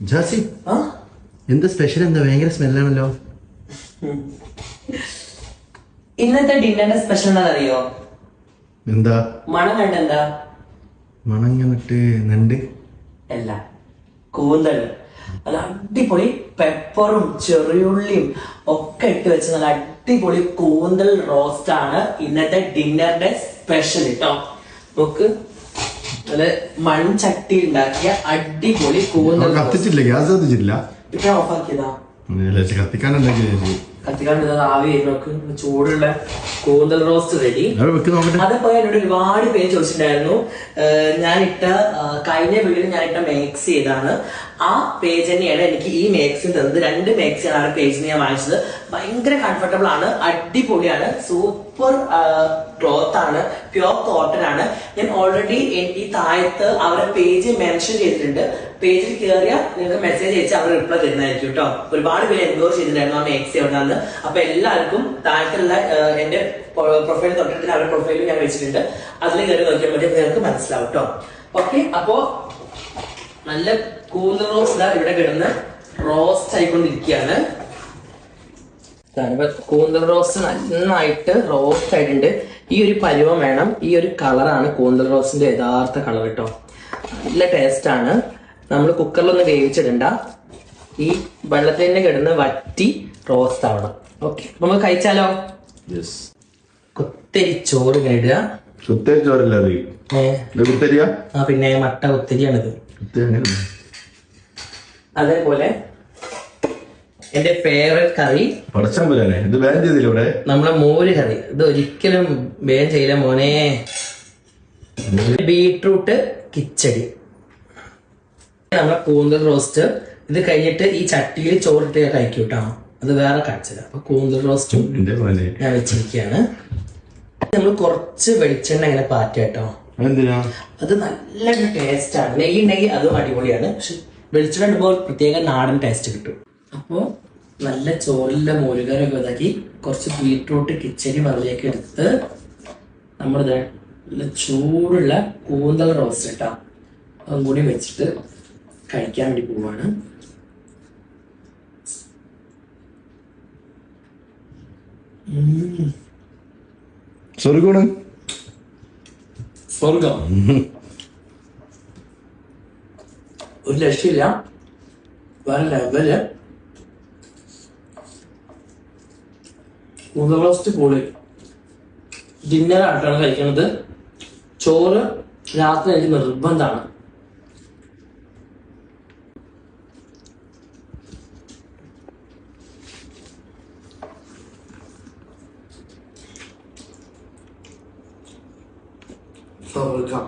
ജാസി? എന്താ സ്പെഷ്യൽ എന്താ? ഭയങ്കര സ്മെല്ലാണല്ലോ ഇന്നത്തെ ഡിന്നറിന്റെ സ്പെഷ്യൽ എന്താണെന്നറിയോ? എന്താ? മണം കണ്ട എന്താ? കണ്ടിട്ട് നണ്ട് അല്ല കൂന്തൽ നല്ല അടിപൊളി പെപ്പറും ചെറിയുള്ളിയും ഒക്കെ ഇട്ട് വെച്ച് നല്ല അടിപൊളി കൂന്തൽ റോസ്റ്റ് ആണ് ഇന്നത്തെ ഡിന്നറിന്റെ സ്പെഷ്യൽ കേട്ടോ നമുക്ക് നല്ല മൺചട്ടി ഉണ്ടാക്കിയ അടിപൊളി കൂന്തൽ. കത്തിച്ചില്ല ഗ്യാസ് കത്തിച്ചില്ല ഇപ്പൊ ഓഫാക്കിയതാ കത്തിക്കാനുണ്ടാക്കി കത്തിക്കാണ്ട് ആവി ആയി ചൂടുള്ള കൂന്തൽ റോസ്റ്റ് റെഡി അതിപ്പോ എന്നോട് ഒരുപാട് പേര് ചോദിച്ചിട്ടുണ്ടായിരുന്നു. ഞാനിട്ട കഴിഞ്ഞ വീഡിയോയിൽ ഞാനിട്ട മേക്സ് ചെയ്താണ് ആ പേജ് തന്നെയാണ് എനിക്ക് ഈ മേക്സിൻ തന്നത്. രണ്ട് മേക്സിയാണ് ആ പേജ് ഞാൻ വാങ്ങിച്ചത്. ഭയങ്കര കംഫർട്ടബിൾ ആണ്. അടിപൊളിയാണ്. സൂപ്പർ ക്ലോത്ത് ആണ്. പ്യോർ കോട്ടൺ ആണ്. ഞാൻ ഓൾറെഡി ഈ താഴത്ത് അവരുടെ പേജ് മെൻഷൻ ചെയ്തിട്ടുണ്ട്. പേജിൽ കയറിയ നിങ്ങൾക്ക് മെസ്സേജ് അയച്ച് അവർ റിപ്ലൈ തരുന്നതായിരിക്കും കേട്ടോ ഒരുപാട് പേര് എൻക്വയറി ചെയ്തിട്ടുണ്ടായിരുന്നു ആ മേക്സ് എവിടെയാണെന്ന് അപ്പൊ എല്ലാവർക്കും താഴത്തുള്ള എന്റെ പ്രൊഫൈൽ തൊട്ടിട്ട് അവരുടെ പ്രൊഫൈലും ഞാൻ വെച്ചിട്ടുണ്ട്. അതിൽ കയറി നോക്കിയാൽ മതി നിങ്ങൾക്ക് മനസ്സിലാവും കേട്ടോ ഓക്കെ അപ്പോ നല്ല കൂന്തൽ റോസ് ഇവിടെ കിടന്ന് റോസ്റ്റ് ആയിക്കൊണ്ടിരിക്കുകയാണ്. കൂന്തൽ റോസ് നന്നായിട്ട് റോസ്റ്റ് ആയിട്ടുണ്ട്. ഈ ഒരു പരുവം വേണം. ഈ ഒരു കളറാണ് കൂന്തൽ റോസിന്റെ യഥാർത്ഥ കളർ കേട്ടോ നല്ല ടേസ്റ്റ് ആണ്. നമ്മൾ കുക്കറിലൊന്ന് വേവിച്ചിടണ്ട. ഈ വെള്ളത്തിൽ തന്നെ കിടന്ന് വറ്റി റോസ്റ്റ് ആവണം ഓക്കെ. നമ്മൾ കഴിച്ചാലോ? കുത്തരി ചോറ് കഴിക്കുക ഇടുക. കുത്തേരി ചോറല്ല അത്? ആ പിന്നെ മട്ട കുത്തരിയാണിത്. ഇത് അതേപോലെ എന്റെ ഫേവറേറ്റ് കറി പടച്ചാൻ ഇത് ബാൻ ചെയ്തില്ല ഇവിടെ നമ്മളെ മോര് കറി. ഇത് ഒരിക്കലും വേഗം ചെയ്യില്ല മോനെ. ബീട്രൂട്ട് കിച്ചടി. നമ്മളെ കൂന്തൽ റോസ്റ്റ്. ഇത് കഴിഞ്ഞിട്ട് ഈ ചട്ടിയിൽ ചോറിട്ട് ഞാൻ കഴിക്കും കേട്ടോ അത് വേറെ കാണിച്ചത് അപ്പൊ കൂന്തൽ റോസ്റ്റും ഞാൻ വെച്ചിരിക്കുകയാണ്. നമ്മൾ കുറച്ച് വെളിച്ചെണ്ണ ഇങ്ങനെ പാറ്റ കേട്ടോ. എന്തിനാ അത് നല്ല ടേസ്റ്റ് ആണ്. നെയ്യ് ഉണ്ടെങ്കിൽ അതും അടിപൊളിയാണ്. പക്ഷെ വെളിച്ചെണ്ണ ഇടുമ്പോൾ പ്രത്യേക നാടൻ ടേസ്റ്റ് കിട്ടും. അപ്പോൾ നല്ല ചോറിലെ മോരുകാരൊക്കെ ഇതാക്കി കുറച്ച് ബീട്രൂട്ട് കിച്ചടി മറിയൊക്കെ എടുത്ത് നമ്മളിത് നല്ല ചൂടുള്ള കൂന്തൽ റോസ്റ്റ് കേട്ടോ. അതും കൂടി വെച്ചിട്ട് കഴിക്കാൻ വേണ്ടി പോവാണ്. സ്വർഗമാണ് സ്വർഗം ഒരു ലക്ഷ്യമില്ല വേറെ ലെവൽ കൂന്തൽ പോളി ഡിന്നറായിട്ടാണ് കഴിക്കുന്നത് ചോറ് രാത്രി എനിക്ക് നിർബന്ധമാണ്. സ്വർഗം